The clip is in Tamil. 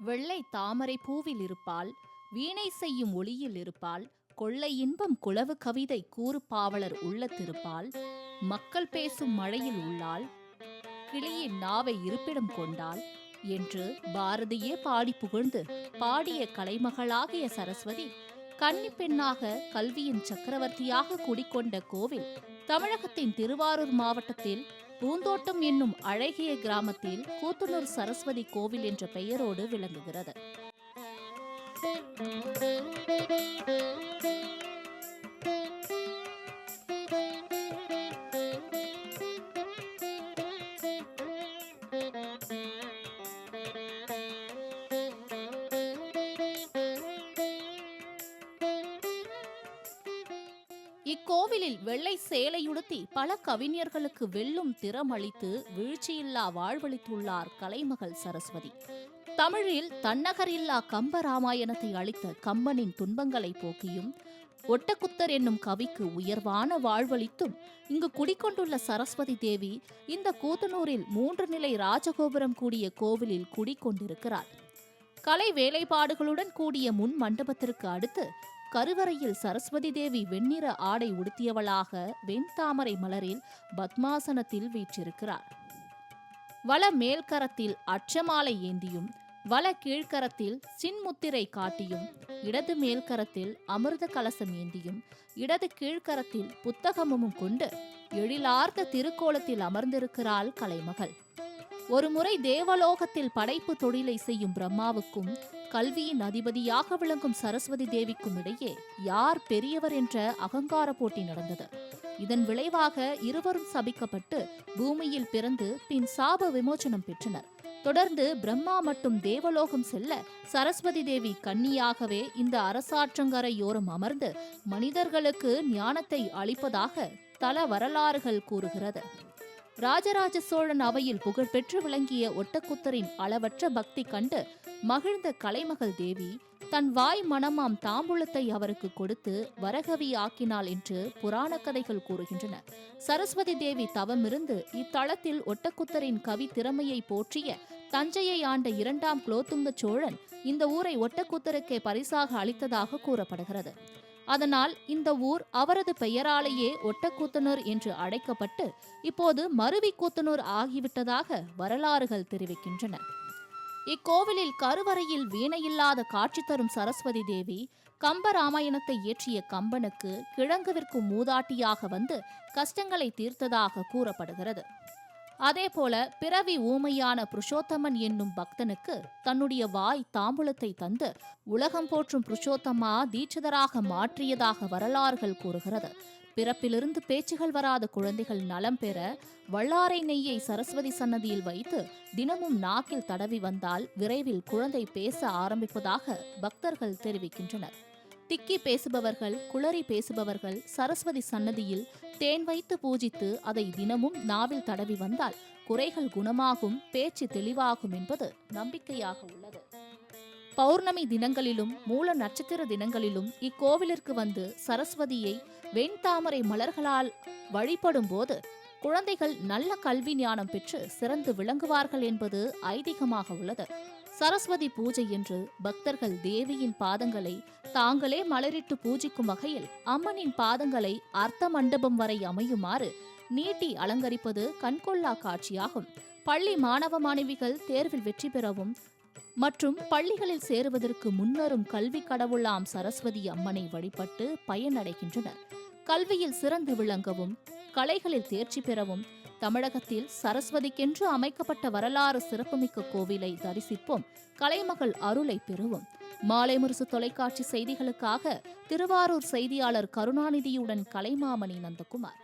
வெள்ளை தாமரை பூவில் இருப்பாள் வீணை செய்யும் ஒளியில் இருப்பாள் கொள்ளை இன்பம் குளவு கவிதை கூறு பாவலர் உள்ளத்திருப்பாள் மக்கள் பேசும் மழையில் உள்ளாள் கிளியின் நாவை இருப்பிடம் கொண்டாள் என்று பாரதியே பாடி புகழ்ந்து பாடிய கலைமகளாகிய சரஸ்வதி கன்னி பெண்ணாக கல்வியின் சக்கரவர்த்தியாக குடிக்கொண்ட கோவில் தமிழகத்தின் திருவாரூர் மாவட்டத்தில் பூந்தோட்டம் என்னும் அழகிய கிராமத்தில் கூத்தனூர் சரஸ்வதி கோவில் என்ற பெயரோடு விளங்குகிறது. இக்கோவிலில் வெள்ளை சேலையுடுத்தி பல கவிஞர்களுக்கு வெல்லும் திறமளித்து வீழ்ச்சியில்லா வாழ்வளித்துள்ளார் கலைமகள் சரஸ்வதி. தமிழில் தன்னகரில்லா கம்ப ராமாயணத்தை அளித்த கம்பனின் துன்பங்களை போக்கியும் ஒட்டக்குத்தர் என்னும் கவிக்கு உயர்வான வாழ்வளித்தும் இங்கு குடிக்கொண்டுள்ள சரஸ்வதி தேவி இந்த கூத்தனூரில் மூன்று நிலை ராஜகோபுரம் கூடிய கோவிலில் குடிக்கொண்டிருக்கிறார். கலை வேலைப்பாடுகளுடன் கூடிய முன் மண்டபத்திற்கு அடுத்து கருவறையில் சரஸ்வதி தேவி வெண்ணிற ஆடை உடுத்தியவளாக வெண்தாமரை மலரில் பத்மாசனத்தில் வீற்றிருக்கிறார். வல மேல்கரத்தில் அச்சமாலை ஏந்தியும் வல கீழ்கரத்தில் சின்முத்திரை காட்டியும் இடது மேல்கரத்தில் அமிர்த கலசம் ஏந்தியும் இடது கீழ்க்கரத்தில் புத்தகமும் கொண்டு எழிலார்ந்த திருக்கோலத்தில் அமர்ந்திருக்கிறாள் கலைமகள். ஒருமுறை தேவலோகத்தில் படைப்பு தொழிலை செய்யும் பிரம்மாவுக்கும் கல்வியின் அதிபதியாக விளங்கும் சரஸ்வதி தேவிக்கும் இடையே யார் பெரியவர் என்ற அகங்கார போட்டி நடந்தது. இதன் விளைவாக இருவரும் சபிக்கப்பட்டு பூமியில் பிறந்து பின் சாப விமோச்சனம் பெற்றனர். தொடர்ந்து பிரம்மா மட்டும் தேவலோகம் செல்ல சரஸ்வதி தேவி கன்னியாகவே இந்த அரசாற்றங்கரையோரம் அமர்ந்து மனிதர்களுக்கு ஞானத்தை அளிப்பதாக தல வரலாறுகள் கூறுகிறது. ராஜராஜ சோழன் அவையில் புகழ்பெற்று விளங்கிய ஒட்டக்குத்தரின் அளவற்ற பக்தி கண்டு மகிழ்ந்த கலைமகள் தேவி தன் வாய் மனமாம் தாம்பூலத்தை அவருக்கு கொடுத்து வரகவி ஆக்கினாள் என்று புராண கதைகள் கூறுகின்றன. சரஸ்வதி தேவி தவமிருந்து இத்தலத்தில் ஒட்டக்குத்தரின் கவி திறமையை போற்றிய தஞ்சையை ஆண்ட இரண்டாம் குலோத்துங்க சோழன் இந்த ஊரை ஒட்டக்குத்தருக்கே பரிசாக அளித்ததாக கூறப்படுகிறது. அதனால் இந்த ஊர் அவரது பெயராலேயே ஒட்டக்கூத்தனூர் என்று அழைக்கப்பட்டு இப்போது மருவி கூத்தனூர் ஆகிவிட்டதாக வரலாறுகள் தெரிவிக்கின்றன. இக்கோவிலில் கருவறையில் வீணையில்லாத காட்சி தரும் சரஸ்வதி தேவி கம்பராமாயணத்தை இயற்றிய கம்பனுக்கு கிழங்குவிற்கு மூதாட்டியாக வந்து கஷ்டங்களை தீர்த்ததாக கூறப்படுகிறது. அதேபோல பிறவி ஊமையான புருஷோத்தமன் என்னும் பக்தனுக்கு தன்னுடைய வாய் தாம்பூலத்தை தந்து உலகம் போற்றும் புருஷோத்தமா தீட்சிதராக மாற்றியதாக வரலாறுகள் கூறுகிறது. பிறப்பிலிருந்து பேச்சுகள் வராத குழந்தைகள் நலம் பெற வல்லாரை நெய்யை சரஸ்வதி சன்னதியில் வைத்து தினமும் நாக்கில் தடவி வந்தால் விரைவில் குழந்தை பேச ஆரம்பிப்பதாக பக்தர்கள் தெரிவிக்கின்றனர். திக்கி பேசுபவர்கள் குளறி பேசுபவர்கள் சரஸ்வதி சன்னதியில் தேன் வைத்து பூஜித்து அதை தினமும் நாவில் தடவி வந்தால் குறைகள் குணமாகும் பேச்சு தெளிவாகும் என்பது நம்பிக்கையாக உள்ளது. பௌர்ணமி தினங்களிலும் மூல நட்சத்திர தினங்களிலும் இக்கோவிலிற்கு வந்து சரஸ்வதியை வெண்தாமரை மலர்களால் வழிபடும் போது குழந்தைகள் நல்ல கல்வி ஞானம் பெற்று சிறந்து விளங்குவார்கள் என்பது ஐதீகமாக உள்ளது. சரஸ்வதி பூஜை என்று பக்தர்கள் தேவியின் பாதங்களை தாங்களே மலரிட்டு பூஜிக்கும் வகையில் அம்மனின் பாதங்களை அர்த்த மண்டபம் வரை அமையுமாறு நீட்டி அலங்கரிப்பது கண்கொள்ளா காட்சியாகும். பள்ளி மாணவ மாணவிகள் தேர்வில் வெற்றி பெறவும் மற்றும் பள்ளிகளில் சேருவதற்கு முன்னரும் கல்வி கடவுளாம் சரஸ்வதி அம்மனை வழிபட்டு பயனடைகின்றனர். கல்வியில் சிறந்து விளங்கவும் கலைகளில் தேர்ச்சி பெறவும் தமிழகத்தில் சரஸ்வதிக்கென்று அமைக்கப்பட்ட வரலாறு சிறப்புமிக்க கோவிலை தரிசிப்போம். கலைமகள் அருளை பெறுவோம். மாலை முரசு தொலைக்காட்சி செய்திகளுக்காக திருவாரூர் செய்தியாளர் கருணாநிதியுடன் கலைமாமணி நந்தகுமார்.